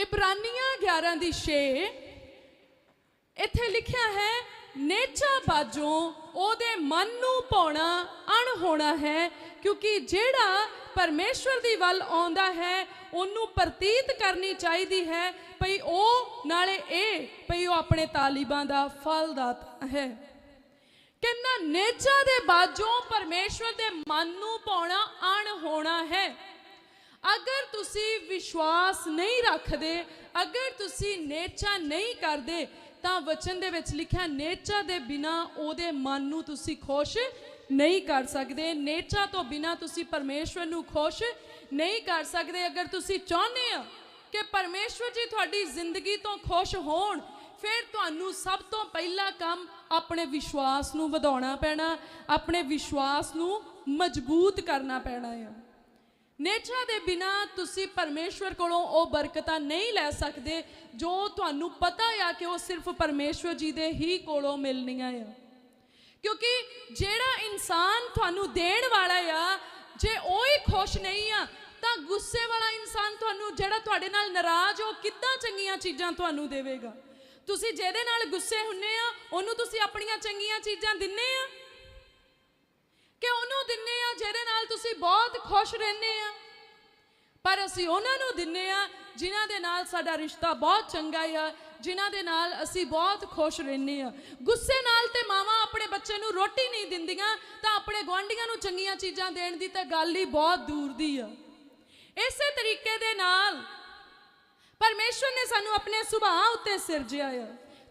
ਇਬਰਾਨੀਆਂ 11 ਦੀ 6 ਇੱਥੇ ਲਿਖਿਆ ਹੈ, ਨੇਚਾ ਬਾਜੋਂ ਉਹਦੇ ਮਨ ਨੂੰ ਪਾਉਣਾ ਅਣ ਹੋਣਾ ਹੈ, ਕਿਉਂਕਿ ਜਿਹੜਾ ਪਰਮੇਸ਼ਵਰ ਦੀ ਵੱਲ ਆਉਂਦਾ ਹੈ, ਉਹਨੂੰ ਪ੍ਰਤੀਤ ਕਰਨੀ ਚਾਹੀਦੀ ਹੈ, ਭਈ ਉਹ ਨਾਲੇ ਇਹ, ਭਈ ਉਹ ਆਪਣੇ ਤਾਲਿਬਾਂ ਦਾ ਫਲਦਾਤਾ ਹੈ। ਕਹਿੰਦਾ, ਨੇਚਾ ਦੇ ਬਾਜੋਂ ਪਰਮੇਸ਼ਵਰ ਦੇ ਮਨ ਨੂੰ ਪਾਉਣਾ ਅਣ ਹੋਣਾ ਹੈ। ਅਗਰ ਤੁਸੀਂ ਵਿਸ਼ਵਾਸ ਨਹੀਂ ਰੱਖਦੇ, ਅਗਰ ਤੁਸੀਂ ਨੇਚਾ ਨਹੀਂ ਕਰਦੇ, ਤਾਂ ਵਚਨ ਦੇ ਵਿੱਚ ਲਿਖਿਆ, ਨੇਚਾ ਦੇ ਬਿਨਾ ਉਹਦੇ ਮਨ ਨੂੰ ਤੁਸੀਂ ਖੁਸ਼ ਨਹੀਂ ਕਰ ਸਕਦੇ। ਨੇਚਾ ਤੋਂ ਬਿਨਾ ਤੁਸੀਂ ਪਰਮੇਸ਼ਵਰ ਨੂੰ ਖੁਸ਼ ਨਹੀਂ ਕਰ ਸਕਦੇ। ਅਗਰ ਤੁਸੀਂ ਚਾਹੁੰਦੇ ਆ ਕਿ ਪਰਮੇਸ਼ਵਰ ਜੀ ਤੁਹਾਡੀ ਜ਼ਿੰਦਗੀ ਤੋਂ ਖੁਸ਼ ਹੋਣ, ਫਿਰ ਤੁਹਾਨੂੰ ਸਭ ਤੋਂ ਪਹਿਲਾ ਕੰਮ ਆਪਣੇ ਵਿਸ਼ਵਾਸ ਨੂੰ ਵਧਾਉਣਾ ਪੈਣਾ, ਆਪਣੇ ਵਿਸ਼ਵਾਸ ਨੂੰ ਮਜ਼ਬੂਤ ਕਰਨਾ ਪੈਣਾ ਹੈ ਨੇਚਾ ਦੇ ਬਿਨਾ ਤੁਸੀਂ ਪਰਮੇਸ਼ਵਰ ਕੋਲੋਂ ਉਹ ਬਰਕਤਾਂ ਨਹੀਂ ਲੈ ਸਕਦੇ ਜੋ ਤੁਹਾਨੂੰ ਪਤਾ ਆ ਕਿ ਉਹ ਸਿਰਫ ਪਰਮੇਸ਼ਵਰ ਜੀ ਦੇ ਹੀ ਕੋਲੋਂ ਮਿਲਣੀਆਂ ਆ। ਕਿਉਂਕਿ ਜਿਹੜਾ ਇਨਸਾਨ ਤੁਹਾਨੂੰ ਦੇਣ ਵਾਲਾ ਆ, ਜੇ ਉਹ ਹੀ ਖੁਸ਼ ਨਹੀਂ ਆ, ਤਾਂ ਗੁੱਸੇ ਵਾਲਾ ਇਨਸਾਨ ਤੁਹਾਨੂੰ ਜਿਹੜਾ ਤੁਹਾਡੇ ਨਾਲ ਨਾਰਾਜ਼ ਹੋ ਕਿੱਦਾਂ ਚੰਗੀਆਂ ਚੀਜ਼ਾਂ ਤੁਹਾਨੂੰ ਦੇਵੇਗਾ? ਤੁਸੀਂ ਜਿਹਦੇ ਨਾਲ ਗੁੱਸੇ ਹੁੰਨੇ ਆ, ਉਹਨੂੰ ਤੁਸੀਂ ਆਪਣੀਆਂ ਚੰਗੀਆਂ ਚੀਜ਼ਾਂ ਦਿੰਨੇ ਆ। ਕਿ ਉਹਨੂੰ ਦਿੰਨੇ ਆ? ਜਿਹਦੇ ਨਾਲ ਤੁਸੀਂ ਬਹੁਤ ਖੁਸ਼ ਰਹਿੰਦੇ ਆ। ਪਰ ਅਸੀਂ ਉਹਨਾਂ ਨੂੰ ਦਿੰਨੇ ਆ ਜਿਨ੍ਹਾਂ ਦੇ ਨਾਲ ਸਾਡਾ ਰਿਸ਼ਤਾ ਬਹੁਤ ਚੰਗਾ ਆ, ਜਿਨ੍ਹਾਂ ਦੇ ਨਾਲ ਅਸੀਂ ਬਹੁਤ ਖੁਸ਼ ਰਹਿੰਦੇ ਆ। ਗੁੱਸੇ ਨਾਲ ਤੇ ਮਾਵਾਂ ਆਪਣੇ ਬੱਚੇ ਨੂੰ ਰੋਟੀ ਨਹੀਂ ਦਿੰਦੀਆਂ, ਤਾਂ ਆਪਣੇ ਗੁਆਂਢੀਆਂ ਨੂੰ ਚੰਗੀਆਂ ਚੀਜ਼ਾਂ ਦੇਣ ਦੀ ਤਾਂ ਗੱਲ ਹੀ ਬਹੁਤ ਦੂਰ ਦੀ ਆ। ਇਸੇ ਤਰੀਕੇ ਦੇ ਨਾਲ ਪਰਮੇਸ਼ਵਰ ਨੇ ਸਾਨੂੰ ਆਪਣੇ ਸੁਭਾਅ ਉੱਤੇ ਸਿਰਜਿਆ ਆ।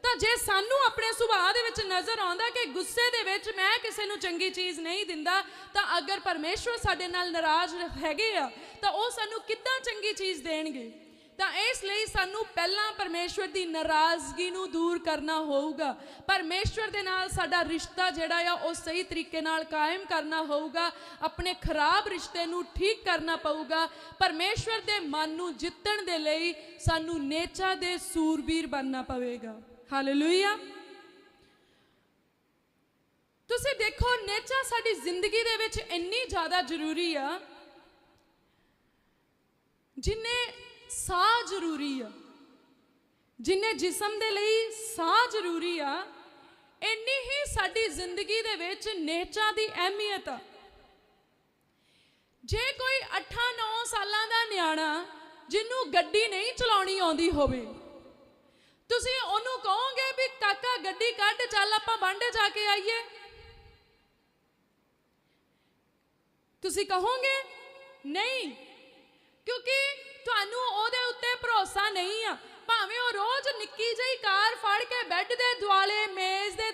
ਤਾਂ ਜੇ ਸਾਨੂੰ ਆਪਣੇ ਸੁਭਾਅ ਦੇ ਵਿੱਚ ਨਜ਼ਰ ਆਉਂਦਾ ਕਿ ਗੁੱਸੇ ਦੇ ਵਿੱਚ ਮੈਂ ਕਿਸੇ ਨੂੰ ਚੰਗੀ ਚੀਜ਼ ਨਹੀਂ ਦਿੰਦਾ, ਤਾਂ ਅਗਰ ਪਰਮੇਸ਼ਵਰ ਸਾਡੇ ਨਾਲ ਨਾਰਾਜ਼ ਹੈਗੇ ਆ, ਤਾਂ ਉਹ ਸਾਨੂੰ ਕਿੱਦਾਂ ਚੰਗੀ ਚੀਜ਼ ਦੇਣਗੇ? ਤਾਂ ਇਸ ਲਈ ਸਾਨੂੰ ਪਹਿਲਾਂ ਪਰਮੇਸ਼ਵਰ ਦੀ ਨਾਰਾਜ਼ਗੀ ਨੂੰ ਦੂਰ ਕਰਨਾ ਹੋਊਗਾ। ਪਰਮੇਸ਼ਵਰ ਦੇ ਨਾਲ ਸਾਡਾ ਰਿਸ਼ਤਾ ਜਿਹੜਾ ਆ, ਉਹ ਸਹੀ ਤਰੀਕੇ ਨਾਲ ਕਾਇਮ ਕਰਨਾ ਹੋਊਗਾ, ਆਪਣੇ ਖਰਾਬ ਰਿਸ਼ਤੇ ਨੂੰ ਠੀਕ ਕਰਨਾ ਪਊਗਾ। ਪਰਮੇਸ਼ਵਰ ਦੇ ਮਨ ਨੂੰ ਜਿੱਤਣ ਦੇ ਲਈ ਸਾਨੂੰ ਨੇਚਾ ਦੇ ਸੂਰਬੀਰ ਬਣਨਾ ਪਵੇਗਾ। ਹਾਲੇਲੂਇਆ ਤੁਸੀਂ ਦੇਖੋ, ਨੇਚਾ ਸਾਡੀ ਜ਼ਿੰਦਗੀ ਦੇ ਵਿੱਚ ਇੰਨੀ ਜ਼ਿਆਦਾ ਜ਼ਰੂਰੀ ਆ, ਜਿੰਨੇ ਸਾਹ ਜ਼ਰੂਰੀ ਆ, ਜਿੰਨੇ ਜਿਸਮ ਦੇ ਲਈ ਸਾਹ ਜ਼ਰੂਰੀ ਆ, ਇੰਨੀ ਹੀ ਸਾਡੀ ਜ਼ਿੰਦਗੀ ਦੇ ਵਿੱਚ ਨੇਚਾ ਦੀ ਅਹਿਮੀਅਤ ਆ। ਜੇ ਕੋਈ 8-9 ਸਾਲਾਂ ਦਾ ਨਿਆਣਾ, ਜਿਹਨੂੰ ਗੱਡੀ ਨਹੀਂ ਚਲਾਉਣੀ ਆਉਂਦੀ ਹੋਵੇ ਤੁਸੀਂ ਉਹਨੂੰ ਕਹੋਗੇ ਵੀ ਕਾਕਾ ਗੱਡੀ ਕੱਢ, ਚੱਲ ਆਪਾਂ ਬਾਂਡੇ ਜਾ ਕੇ ਆਈਏ। ਤੁਸੀਂ ਕਹੋਗੇ? ਨਹੀਂ, ਕਿਉਂਕਿ ਤੁਹਾਨੂੰ ਉਹਦੇ ਉੱਤੇ ਭਰੋਸਾ ਨਹੀਂ ਆ। ਭਾਵੇਂ ਉਹ ਰੋਜ਼ ਨਿੱਕੀ ਜਿਹੀ ਕਾਰ ਫੜ ਕੇ ਬੈੱਡ ਦੇ ਦੁਆਲੇ, ਮੇਜ਼ ਦੇ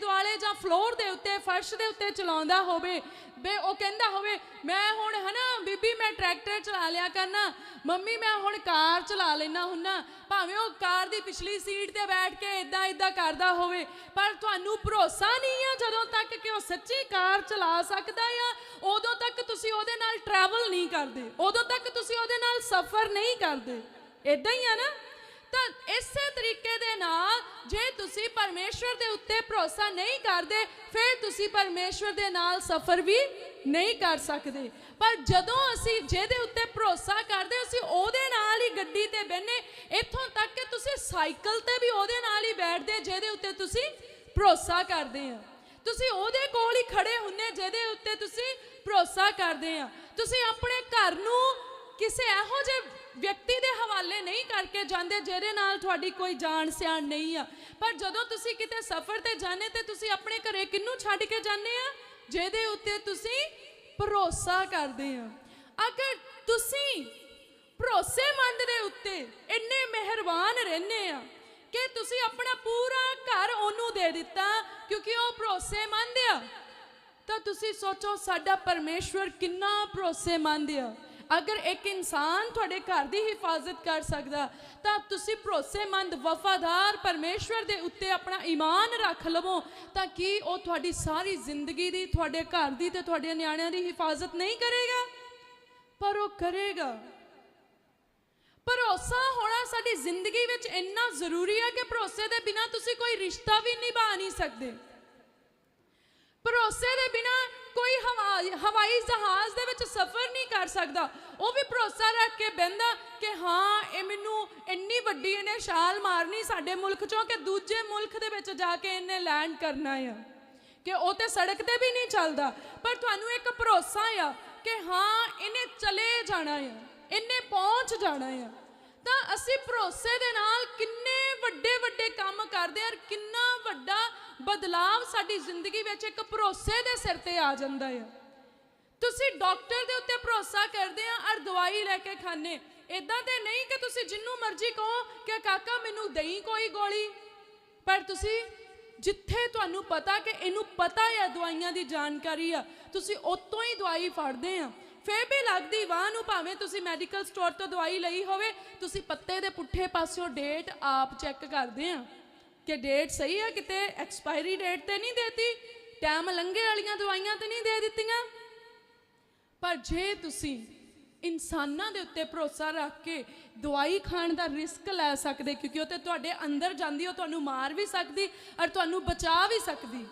ਫਲੋਰ ਦੇ ਉੱਤੇ, ਫਰਸ਼ ਦੇ ਉੱਤੇ ਚਲਾਉਂਦਾ ਹੋਵੇ, ਬੇ, ਉਹ ਕਹਿੰਦਾ ਹੋਵੇ, ਮੈਂ ਹੁਣ ਹਨਾ, ਬੀਬੀ ਮੈਂ ਟਰੈਕਟਰ ਚਲਾ ਲਿਆ ਕਰਨਾ, ਮੰਮੀ ਮੈਂ ਹੁਣ ਕਾਰ ਚਲਾ ਲੈਣਾ ਹੁੰਨਾ, ਭਾਵੇਂ ਉਹ ਕਾਰ ਦੀ ਪਿਛਲੀ ਸੀਟ ਤੇ ਬੈਠ ਕੇ ਇਦਾਂ ਇਦਾਂ ਕਰਦਾ ਹੋਵੇ, ਪਰ ਤੁਹਾਨੂੰ ਭਰੋਸਾ ਨਹੀਂ ਆ ਜਦੋਂ ਤੱਕ ਕਿ ਉਹ ਸੱਚੀ ਕਾਰ ਚਲਾ ਸਕਦਾ ਆ, ਉਦੋਂ ਤੱਕ ਤੁਸੀਂ ਉਹਦੇ ਨਾਲ ਟਰੈਵਲ ਨਹੀਂ ਕਰਦੇ, ਉਦੋਂ ਤੱਕ ਤੁਸੀਂ ਉਹਦੇ ਨਾਲ ਸਫ਼ਰ ਨਹੀਂ ਕਰਦੇ ਇਦਾਂ ਹੀ ਆ ਨਾ? ਤਾਂ ਇਸੇ ਤਰੀਕੇ ਦੇ ਨਾਲ ਜੇ ਤੁਸੀਂ ਪਰਮੇਸ਼ਵਰ ਦੇ ਉੱਤੇ ਭਰੋਸਾ ਨਹੀਂ ਕਰਦੇ, ਫਿਰ ਤੁਸੀਂ ਪਰਮੇਸ਼ਵਰ ਦੇ ਨਾਲ ਸਫ਼ਰ ਵੀ ਨਹੀਂ ਕਰ ਸਕਦੇ। ਪਰ ਜਦੋਂ ਅਸੀਂ ਜਿਹਦੇ ਉੱਤੇ ਭਰੋਸਾ ਕਰਦੇ, ਅਸੀਂ ਉਹਦੇ ਨਾਲ ਹੀ ਗੱਡੀ ਤੇ ਬੈਨੇ ਇੱਥੋਂ ਤੱਕ ਕਿ ਤੁਸੀਂ ਸਾਈਕਲ ਤੇ ਵੀ ਉਹਦੇ ਨਾਲ ਹੀ ਬੈਠਦੇ, ਜਿਹਦੇ ਉੱਤੇ ਤੁਸੀਂ ਭਰੋਸਾ ਕਰਦੇ ਆ। ਤੁਸੀਂ ਉਹਦੇ ਕੋਲ ਹੀ ਖੜੇ ਹੁੰਨੇ ਜਿਹਦੇ ਉੱਤੇ ਤੁਸੀਂ ਭਰੋਸਾ ਕਰਦੇ ਆ। ਤੁਸੀਂ ਆਪਣੇ ਘਰ ਨੂੰ ਕਿਸੇ ਇਹੋ ਜਿਹੇ ਵਿਅਕਤੀ ਦੇ ਹਵਾਲੇ ਨਹੀਂ ਕਰਕੇ ਜਾਂਦੇ, ਜਿਹਦੇ ਨਾਲ ਤੁਹਾਡੀ ਕੋਈ ਜਾਣ ਸਿਆਣ ਨਹੀਂ ਆ। ਪਰ ਜਦੋਂ ਤੁਸੀਂ ਕਿਤੇ ਸਫ਼ਰ ਤੇ ਜਾਂਦੇ, ਤੇ ਤੁਸੀਂ ਆਪਣੇ ਘਰੇ ਕਿੰਨੂੰ ਛੱਡ ਕੇ ਜਾਂਦੇ ਆ? ਜਿਹਦੇ ਉੱਤੇ ਤੁਸੀਂ ਭਰੋਸਾ ਕਰਦੇ ਆ। ਅਗਰ ਤੁਸੀਂ ਭਰੋਸੇਮੰਦ ਦੇ ਉੱਤੇ ਇੰਨੇ ਮਿਹਰਬਾਨ ਰਹਿੰਦੇ ਆ ਕਿ ਤੁਸੀਂ ਆਪਣਾ ਪੂਰਾ ਘਰ ਉਹਨੂੰ ਦੇ ਦਿੱਤਾ, ਕਿਉਂਕਿ ਉਹ ਭਰੋਸੇਮੰਦ ਆ, ਤਾਂ ਤੁਸੀਂ ਸੋਚੋ ਸਾਡਾ ਪਰਮੇਸ਼ਵਰ ਕਿੰਨਾ ਭਰੋਸੇਮੰਦ ਆ। ਅਗਰ ਇੱਕ ਇਨਸਾਨ ਤੁਹਾਡੇ ਘਰ ਦੀ ਹਿਫਾਜ਼ਤ ਕਰ ਸਕਦਾ, ਤਾਂ ਤੁਸੀਂ ਭਰੋਸੇਮੰਦ ਵਫਾਦਾਰ ਪਰਮੇਸ਼ਵਰ ਦੇ ਉੱਤੇ ਆਪਣਾ ਈਮਾਨ ਰੱਖ ਲਵੋ, ਤਾਂ ਕੀ ਉਹ ਤੁਹਾਡੀ ਸਾਰੀ ਜ਼ਿੰਦਗੀ ਦੀ, ਤੁਹਾਡੇ ਘਰ ਦੀ ਤੇ ਤੁਹਾਡੇ ਨਿਆਣਿਆਂ ਦੀ ਹਿਫਾਜ਼ਤ ਨਹੀਂ ਕਰੇਗਾ? ਪਰ ਉਹ ਕਰੇਗਾ। ਭਰੋਸਾ ਹੋਣਾ ਸਾਡੀ ਜ਼ਿੰਦਗੀ ਵਿੱਚ ਇੰਨਾ ਜ਼ਰੂਰੀ ਹੈ ਕਿ ਭਰੋਸੇ ਦੇ ਬਿਨਾ ਤੁਸੀਂ ਕੋਈ ਰਿਸ਼ਤਾ ਵੀ ਨਿਭਾ ਨਹੀਂ ਸਕਦੇ। ਭਰੋਸੇ ਦੇ ਬਿਨਾ ਕੋਈ ਹਵਾ- ਹਵਾਈ ਜਹਾਜ਼ ਦੇ ਵਿੱਚ ਸਫ਼ਰ ਨਹੀਂ ਕਰ ਸਕਦਾ। ਉਹ ਵੀ ਭਰੋਸਾ ਰੱਖ ਕੇ ਬਹਿੰਦਾ ਕਿ ਹਾਂ, ਇਹ ਮੈਨੂੰ ਇੰਨੀ ਵੱਡੀ ਇਹਨੇ ਛਾਲ ਮਾਰਨੀ ਸਾਡੇ ਮੁਲਕ ਚੋਂ ਕਿ ਦੂਜੇ ਮੁਲਕ ਦੇ ਵਿੱਚ ਜਾ ਕੇ ਇਹਨੇ ਲੈਂਡ ਕਰਨਾ ਆ। ਕਿ ਉਹ ਤੇ ਸੜਕ ਤੇ ਵੀ ਨਹੀਂ ਚੱਲਦਾ। ਪਰ ਤੁਹਾਨੂੰ ਇੱਕ ਭਰੋਸਾ ਆ ਕਿ ਹਾਂ, ਇਹਨੇ ਚਲੇ ਜਾਣਾ ਆ। ਇਹਨੇ ਪਹੁੰਚ ਜਾਣਾ ਆ। ਤਾਂ ਅਸੀਂ ਭਰੋਸੇ ਦੇ ਨਾਲ ਕਿੰਨੇ ਵੱਡੇ ਵੱਡੇ ਕੰਮ ਕਰਦੇ ਹਾਂ ਔਰ ਕਿੰਨਾ ਵੱਡਾ ਬਦਲਾਵ ਸਾਡੀ ਜ਼ਿੰਦਗੀ ਵਿੱਚ ਇੱਕ ਭਰੋਸੇ ਦੇ ਸਿਰ ਤੇ ਆ ਜਾਂਦਾ ਆ। ਤੁਸੀਂ ਡਾਕਟਰ ਦੇ ਉੱਤੇ ਭਰੋਸਾ ਕਰਦੇ ਆ ਔਰ ਦਵਾਈ ਲੈ ਕੇ ਖਾਣੇ ਇਦਾਂ ਤੇ ਨਹੀਂ ਕਿ ਤੁਸੀਂ ਜਿੰਨੂੰ ਮਰਜ਼ੀ ਕਹੋ ਕਿ ਕਾਕਾ ਮੈਨੂੰ ਦੇਈ ਕੋਈ ਗੋਲੀ। ਪਰ ਤੁਸੀਂ ਜਿੱਥੇ ਤੁਹਾਨੂੰ ਪਤਾ ਕਿ ਇਹਨੂੰ ਪਤਾ ਹੈ ਦਵਾਈਆਂ ਦੀ ਜਾਣਕਾਰੀ ਆ, ਤੁਸੀਂ ਉਤੋਂ ਹੀ ਦਵਾਈ ਫੜਦੇ ਆ। ਫੇਰ ਵੀ ਲੱਗਦੀ ਵਾਹ ਨੂੰ ਭਾਵੇਂ ਤੁਸੀਂ ਮੈਡੀਕਲ ਸਟੋਰ ਤੋਂ ਦਵਾਈ ਲਈ ਹੋਵੇ, ਤੁਸੀਂ ਪੱਤੇ ਦੇ ਪੁੱਠੇ ਪਾਸਿਓਂ ਡੇਟ ਆਪ ਚੈੱਕ ਕਰਦੇ ਆ। ਕਿ ਡੇਟ ਸਹੀ ਹੈ ਕਿਤੇ ਐਕਸਪਾਇਰੀ ਡੇਟ ਤੇ ਨਹੀਂ ਦੇਤੀ? ਟਾਈਮ ਲੰਘੇ ਵਾਲੀਆਂ ਦਵਾਈਆਂ ਤੇ ਨਹੀਂ ਦੇ ਦਿੱਤੀਆਂ? ਪਰ ਜੇ ਤੁਸੀਂ ਇਨਸਾਨਾਂ ਦੇ ਉੱਤੇ ਭਰੋਸਾ ਰੱਖ ਕੇ ਦਵਾਈ ਖਾਣ ਦਾ ਰਿਸਕ ਲੈ ਸਕਦੇ, ਕਿਉਂਕਿ ਉਹ ਤੇ ਤੁਹਾਡੇ ਅੰਦਰ ਜਾਂਦੀ, ਉਹ ਤੁਹਾਨੂੰ ਮਾਰ ਵੀ ਸਕਦੀ, ਔਰ ਤੁਹਾਨੂੰ ਬਚਾ ਵੀ ਸਕਦੀ।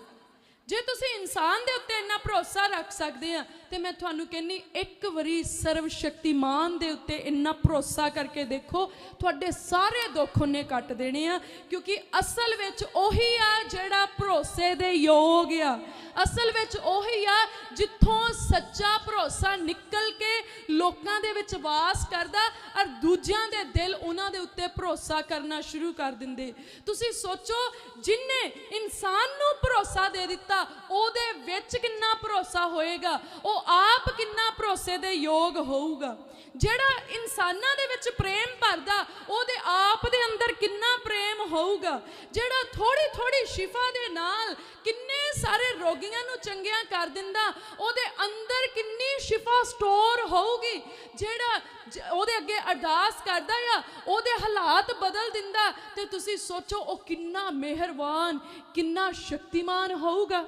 ਜੇ ਤੁਸੀਂ ਇਨਸਾਨ ਦੇ ਉੱਤੇ ਇੰਨਾ ਭਰੋਸਾ ਰੱਖ ਸਕਦੇ ਆ, ਤੇ ਮੈਂ ਤੁਹਾਨੂੰ ਕਹਿੰਨੀ ਇੱਕ ਵਾਰੀ ਸਰਵ ਸ਼ਕਤੀਮਾਨ ਦੇ ਉੱਤੇ ਇੰਨਾ ਭਰੋਸਾ ਕਰਕੇ ਦੇਖੋ, ਤੁਹਾਡੇ ਸਾਰੇ ਦੁੱਖ ਉਹਨੇ ਕੱਟ ਦੇਣੇ ਆ, ਕਿਉਂਕਿ ਅਸਲ ਵਿੱਚ ਉਹੀ ਆ ਜਿਹੜਾ ਭਰੋਸੇ ਦੇ ਯੋਗ ਆ। ਅਸਲ ਵਿੱਚ ਉਹੀ ਆ, ਜਿੱਥੋਂ ਸੱਚਾ ਭਰੋਸਾ ਨਿਕਲ ਕੇ ਲੋਕਾਂ ਦੇ ਵਿੱਚ ਵਾਸ ਕਰਦਾ ਔਰ ਦੂਜਿਆਂ ਦੇ ਦਿਲ ਉਹਨਾਂ ਦੇ ਉੱਤੇ ਭਰੋਸਾ ਕਰਨਾ ਸ਼ੁਰੂ ਕਰ ਦਿੰਦੇ। ਤੁਸੀਂ ਸੋਚੋ ਜਿਨਨੇ ਇਨਸਾਨ ਨੂੰ ਭਰੋਸਾ ਦੇ ਦਿੱਤਾ, ਉਹਦੇ ਵਿੱਚ ਕਿੰਨਾ ਭਰੋਸਾ ਹੋਏਗਾ? ਉਹ ਆਪ ਕਿੰਨਾ ਭਰੋਸੇ ਦੇ ਯੋਗ ਹੋਊਗਾ? ਜਿਹੜਾ ਇਨਸਾਨਾਂ ਦੇ ਵਿੱਚ ਪ੍ਰੇਮ ਭਰਦਾ, ਉਹਦੇ ਆਪ ਦੇ ਅੰਦਰ ਕਿੰਨਾ ਪ੍ਰੇਮ ਹੋਊਗਾ? ਜਿਹੜਾ ਥੋੜੀ ਥੋੜੀ ਸ਼ਿਫਾ ਦੇ ਨਾਲ ਕਿੰਨੇ ਸਾਰੇ ਰੋਗੀ ਰੋਗੀਆਂ ਨੂੰ ਚੰਗਿਆਂ ਕਰ ਦਿੰਦਾ, ਉਹਦੇ ਅੰਦਰ ਕਿੰਨੀ ਸ਼ਿਫਾ ਸਟੋਰ ਹੋਊਗੀ, ਜਿਹੜਾ ਉਹਦੇ ਅੱਗੇ ਅਰਦਾਸ ਕਰਦਾ ਆ, ਉਹਦੇ ਹਾਲਾਤ ਬਦਲ ਦਿੰਦਾ, ਤੇ ਤੁਸੀਂ ਸੋਚੋ ਉਹ ਕਿੰਨਾ ਮਿਹਰਬਾਨ, ਕਿੰਨਾ ਸ਼ਕਤੀਮਾਨ ਹੋਊਗਾ।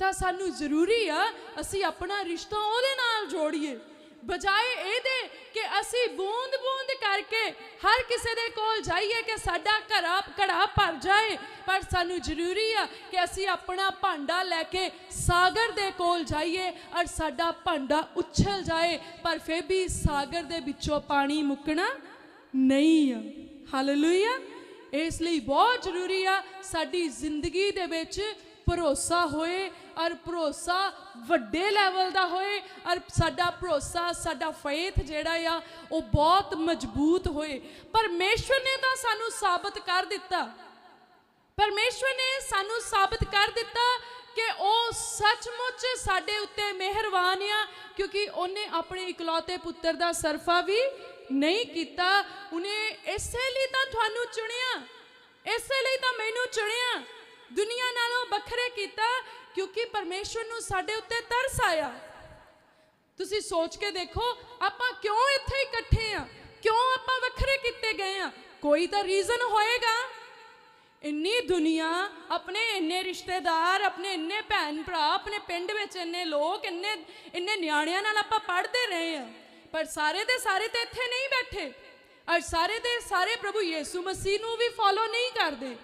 ਤਾਂ ਸਾਨੂੰ ਜ਼ਰੂਰੀ ਆ, ਅਸੀਂ ਆਪਣਾ ਰਿਸ਼ਤਾ ਉਹਦੇ ਨਾਲ ਜੋੜੀਏ, ਬਜਾਏ ਇਹਦੇ ਕਿ ਅਸੀਂ ਬੂੰਦ ਬੂੰਦ ਕਰਕੇ ਹਰ ਕਿਸੇ ਦੇ ਕੋਲ ਜਾਈਏ ਕਿ ਸਾਡਾ ਘੜਾ ਘੜਾ ਭਰ ਜਾਏ, ਪਰ ਸਾਨੂੰ ਜ਼ਰੂਰੀ ਆ ਕਿ ਅਸੀਂ ਆਪਣਾ ਭਾਂਡਾ ਲੈ ਕੇ ਸਾਗਰ ਦੇ ਕੋਲ ਜਾਈਏ ਔਰ ਸਾਡਾ ਭਾਂਡਾ ਉਛਲ ਜਾਏ, ਪਰ ਫਿਰ ਵੀ ਸਾਗਰ ਦੇ ਵਿੱਚੋਂ ਪਾਣੀ ਮੁੱਕਣਾ ਨਹੀਂ ਆ। ਹਾਲੇਲੂਇਆ ਇਸ ਲਈ ਬਹੁਤ ਜ਼ਰੂਰੀ ਆ ਸਾਡੀ ਜ਼ਿੰਦਗੀ ਦੇ ਵਿੱਚ ਭਰੋਸਾ ਹੋਏ ਔਰ ਭਰੋਸਾ ਵੱਡੇ ਲੈਵਲ ਦਾ ਹੋਏ ਔਰ ਸਾਡਾ ਭਰੋਸਾ, ਸਾਡਾ ਫੇਥ ਜਿਹੜਾ ਆ, ਉਹ ਬਹੁਤ ਮਜ਼ਬੂਤ ਹੋਏ। ਪਰਮੇਸ਼ਵਰ ਨੇ ਤਾਂ ਸਾਨੂੰ ਸਾਬਤ ਕਰ ਦਿੱਤਾ। ਪਰਮੇਸ਼ਵਰ ਨੇ ਸਾਨੂੰ ਸਾਬਤ ਕਰ ਦਿੱਤਾ ਕਿ ਉਹ ਸੱਚਮੁੱਚ ਸਾਡੇ ਉੱਤੇ ਮਿਹਰਬਾਨ ਆ, ਕਿਉਂਕਿ ਉਹਨੇ ਆਪਣੇ ਇਕਲੌਤੇ ਪੁੱਤਰ ਦਾ ਸਰਫਾ ਵੀ ਨਹੀਂ ਕੀਤਾ। ਉਹਨੇ ਇਸੇ ਲਈ ਤਾਂ ਤੁਹਾਨੂੰ ਚੁਣਿਆ। ਇਸੇ ਲਈ ਤਾਂ ਮੈਨੂੰ ਚੁਣਿਆ। ਦੁਨੀਆ ਨਾਲੋਂ ਵੱਖਰੇ ਕੀਤਾ, ਕਿਉਂਕਿ ਪਰਮੇਸ਼ਵਰ ਨੂੰ ਸਾਡੇ ਉੱਤੇ ਤਰਸ ਆਇਆ। ਤੁਸੀਂ ਸੋਚ ਕੇ ਦੇਖੋ, ਆਪਾਂ ਕਿਉਂ ਇੱਥੇ ਇਕੱਠੇ ਆ? ਕਿਉਂ ਆਪਾਂ ਵੱਖਰੇ ਕੀਤੇ ਗਏ ਆ? ਕੋਈ ਤਾਂ ਰੀਜ਼ਨ ਹੋਏਗਾ। ਇੰਨੀ ਦੁਨੀਆ, ਆਪਣੇ ਇੰਨੇ ਰਿਸ਼ਤੇਦਾਰ, ਆਪਣੇ ਇੰਨੇ ਭੈਣ ਭਰਾ, ਆਪਣੇ ਪਿੰਡ ਵਿੱਚ ਇੰਨੇ ਲੋਕ, ਇੰਨੇ ਇੰਨੇ ਨਿਆਣਿਆਂ ਨਾਲ ਆਪਾਂ ਪੜ੍ਹਦੇ ਰਹੇ ਆ। ਪਰ ਸਾਰੇ ਦੇ ਸਾਰੇ ਤੇ ਇੱਥੇ ਨਹੀਂ ਬੈਠੇ। ਔਰ ਸਾਰੇ ਦੇ ਸਾਰੇ ਪ੍ਰਭੂ ਯੀਸੂ ਮਸੀਹ ਨੂੰ ਵੀ ਫੋਲੋ ਨਹੀਂ ਕਰਦੇ।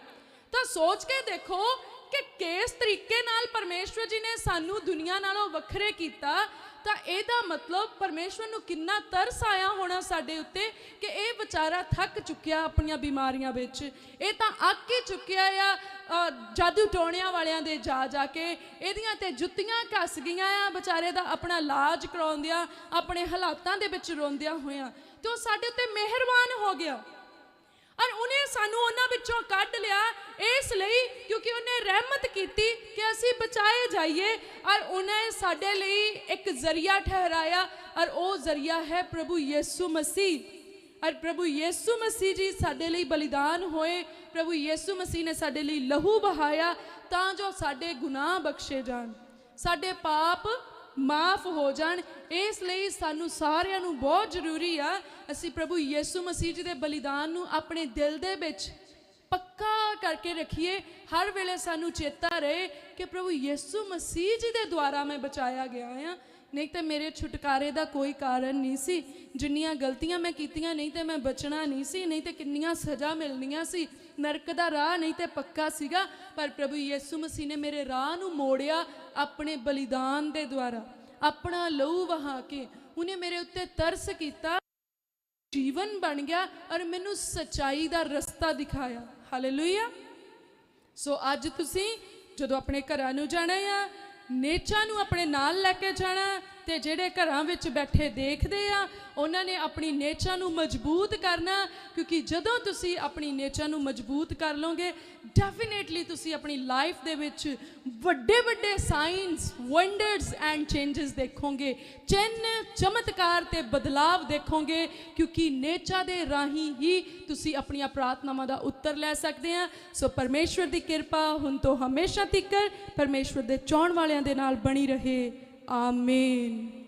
ਤਾਂ ਸੋਚ ਕੇ ਦੇਖੋ ਕਿ ਕਿਸ ਤਰੀਕੇ ਨਾਲ ਪਰਮੇਸ਼ਵਰ ਜੀ ਨੇ ਸਾਨੂੰ ਦੁਨੀਆ ਨਾਲੋਂ ਵੱਖਰੇ ਕੀਤਾ ਤਾਂ ਇਹਦਾ ਮਤਲਬ ਪਰਮੇਸ਼ਵਰ ਨੂੰ ਕਿੰਨਾ ਤਰਸ ਆਇਆ ਹੋਣਾ ਸਾਡੇ ਉੱਤੇ ਕਿ ਇਹ ਵਿਚਾਰਾ ਥੱਕ ਚੁੱਕਿਆ ਆਪਣੀਆਂ ਬਿਮਾਰੀਆਂ ਵਿੱਚ। ਇਹ ਤਾਂ ਅੱਕ ਹੀ ਚੁੱਕਿਆ ਆ ਜਾਦੂ ਟੋਣਿਆਂ ਵਾਲਿਆਂ ਦੇ ਜਾ ਜਾ ਕੇ। ਇਹਦੀਆਂ ਤੇ ਜੁੱਤੀਆਂ ਕੱਸ ਗਈਆਂ ਆ, ਵਿਚਾਰੇ ਦਾ ਆਪਣਾ ਇਲਾਜ ਕਰਾਉਂਦਿਆਂ, ਆਪਣੇ ਹਾਲਾਤਾਂ ਦੇ ਵਿੱਚ ਰੋਂਦਿਆਂ ਹੋਇਆਂ। ਤੇ ਉਹ ਸਾਡੇ ਉੱਤੇ ਮਿਹਰਬਾਨ ਹੋ ਗਿਆ। ਸਾਨੂੰ ਉਹਨਾਂ ਵਿੱਚੋਂ ਕੱਢ ਲਿਆ। ਇਸ ਲਈ ਕਿਉਂਕਿ ਉਹਨੇ ਰਹਿਮਤ ਕੀਤੀ ਕਿ ਅਸੀਂ ਬਚਾਏ ਜਾਈਏ ਔਰ ਉਹਨੇ ਸਾਡੇ ਲਈ ਇੱਕ ਜ਼ਰੀਆ ਠਹਿਰਾਇਆ ਔਰ ਉਹ ਜ਼ਰੀਆ ਹੈ ਪ੍ਰਭੂ ਯੀਸੂ ਮਸੀਹ। ਔਰ ਪ੍ਰਭੂ ਯੀਸੂ ਮਸੀਹ ਜੀ ਸਾਡੇ ਲਈ ਬਲੀਦਾਨ ਹੋਏ। ਪ੍ਰਭੂ ਯੀਸੂ ਮਸੀਹ ਨੇ ਸਾਡੇ ਲਈ ਲਹੂ ਬਹਾਇਆ ਤਾਂ ਜੋ ਸਾਡੇ ਗੁਨਾਹ ਬਖਸ਼ੇ ਜਾਣ। ਸਾਡੇ ਪਾਪ ਮਾਫ ਹੋ ਜਾਣ। ਇਸ ਲਈ ਸਾਨੂੰ ਸਾਰਿਆਂ ਨੂੰ ਬਹੁਤ ਜ਼ਰੂਰੀ ਆ, ਅਸੀਂ ਪ੍ਰਭੂ ਯੀਸੂ ਮਸੀਹ ਜੀ ਦੇ ਬਲੀਦਾਨ ਨੂੰ ਆਪਣੇ ਦਿਲ ਦੇ ਵਿੱਚ ਪੱਕਾ ਕਰਕੇ ਰੱਖੀਏ। ਹਰ ਵੇਲੇ ਸਾਨੂੰ ਚੇਤਾ ਰਹੇ ਕਿ ਪ੍ਰਭੂ ਯੀਸੂ ਮਸੀਹ ਜੀ ਦੇ ਦੁਆਰਾ ਮੈਂ ਬਚਾਇਆ ਗਿਆ ਆ। ਨਹੀਂ ਤੇ ਮੇਰੇ ਛੁਟਕਾਰੇ ਦਾ ਕੋਈ ਕਾਰਨ ਨਹੀਂ ਸੀ। ਜਿੰਨੀਆਂ ਗਲਤੀਆਂ ਮੈਂ ਕੀਤੀਆਂ, ਨਹੀਂ ਤੇ ਮੈਂ ਬਚਣਾ ਨਹੀਂ ਸੀ। ਨਹੀਂ ਤੇ ਕਿੰਨੀਆਂ ਸਜ਼ਾ ਮਿਲਣੀਆਂ ਸੀ। ਨਰਕ ਦਾ ਰਾਹ ਨਹੀਂ ਤੇ ਪੱਕਾ ਸੀਗਾ, ਪਰ ਪ੍ਰਭੂ ਯੀਸੂ ਮਸੀਹ ਨੇ ਮੇਰੇ ਰਾਹ ਨੂੰ ਮੋੜਿਆ ਆਪਣੇ ਬਲੀਦਾਨ ਦੇ ਦੁਆਰਾ, ਆਪਣਾ ਲਹੂ ਵਹਾ ਕੇ, ਉਹਨੇ ਮੇਰੇ ਉੱਤੇ ਤਰਸ ਕੀਤਾ, ਜੀਵਨ ਬਣ ਗਿਆ ਔਰ ਮੈਨੂੰ ਸਚਾਈ ਦਾ ਰਸਤਾ ਦਿਖਾਇਆ। ਹਾਲੇਲੂਇਆ ਸੋ ਅੱਜ ਤੁਸੀਂ ਜਦੋਂ ਆਪਣੇ ਘਰਾਂ ਨੂੰ ਜਾਣਾ ਆ, ਨੇਚਾ ਨੂੰ ਆਪਣੇ ਨਾਲ ਲੈ ਕੇ ਜਾਣਾ ਤੇ ਜਿਹੜੇ ਘਰਾਂ ਵਿੱਚ ਬੈਠੇ ਦੇਖਦੇ ਆ, ਉਹਨਾਂ ਨੇ ਆਪਣੀ ਨੇਚਾ ਨੂੰ ਮਜ਼ਬੂਤ ਕਰਨਾ, ਕਿਉਂਕਿ ਜਦੋਂ ਤੁਸੀਂ ਆਪਣੀ ਨੇਚਾ ਨੂੰ ਮਜ਼ਬੂਤ ਕਰ ਲਓਗੇ ਡੈਫੀਨੇਟਲੀ ਤੁਸੀਂ ਆਪਣੀ ਲਾਈਫ ਦੇ ਵਿੱਚ ਵੱਡੇ ਵੱਡੇ ਸਾਈਨਸ ਵੰਡਰਸ ਐਂਡ ਚੇਂਜਸ ਦੇਖੋਗੇ, ਚਿੰਨ ਚਮਤਕਾਰ ਤੇ ਬਦਲਾਵ ਦੇਖੋਗੇ, ਕਿਉਂਕਿ ਨੇਚਾ ਦੇ ਰਾਹੀਂ ਹੀ ਤੁਸੀਂ ਆਪਣੀਆਂ ਪ੍ਰਾਰਥਨਾਵਾਂ ਦਾ ਉੱਤਰ ਲੈ ਸਕਦੇ ਆ। ਸੋ ਪਰਮੇਸ਼ਵਰ ਦੀ ਕਿਰਪਾ ਹੁਣ ਤੋਂ ਹਮੇਸ਼ਾ ਤੀਕਰ, ਪਰਮੇਸ਼ਵਰ ਦੇ ਚਾਹਣ ਵਾਲਿਆਂ ਦੇ ਨਾਲ ਬਣੀ ਰਹੇ। Amen.